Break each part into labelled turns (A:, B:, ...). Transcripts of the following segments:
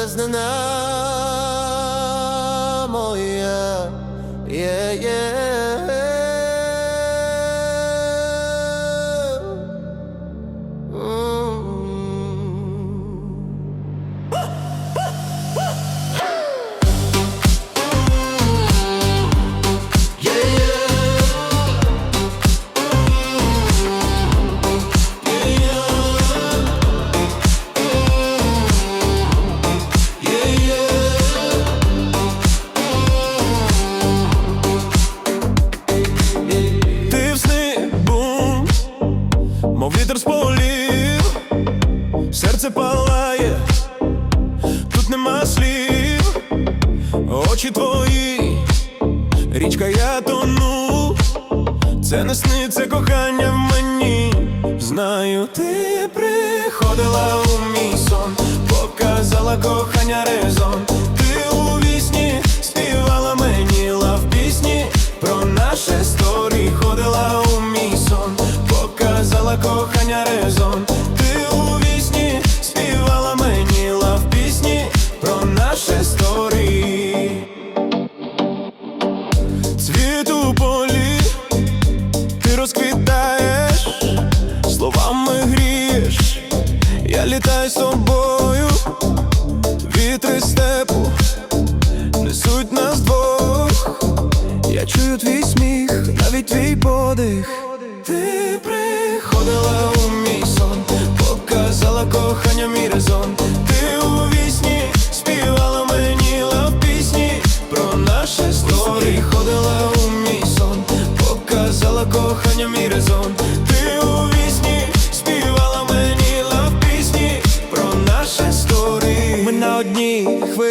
A: визнана моя. Є-є.
B: Серце палає, тут нема слів, очі твої, річка я тону, це не сни, кохання в мені. Знаю, ти приходила у мій сон, показала кохання резон. Цвіт у полі, ти розквітаєш, словами грієш, я літаю з тобою, вітри степу несуть нас двох, я чую твій сміх, навіть твій подих. Ти приходила у мій сон, показала кохання мій резон.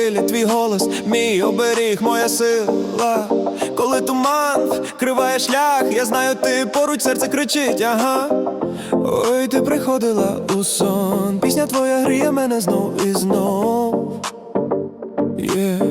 B: хвилі, твій голос, мій оберіг, моя сила. Коли туман криває шлях, я знаю, ти поруч серце кричить, ага. Ой, ти приходила у сон. Пісня твоя гріє мене знов і знов. Yeah.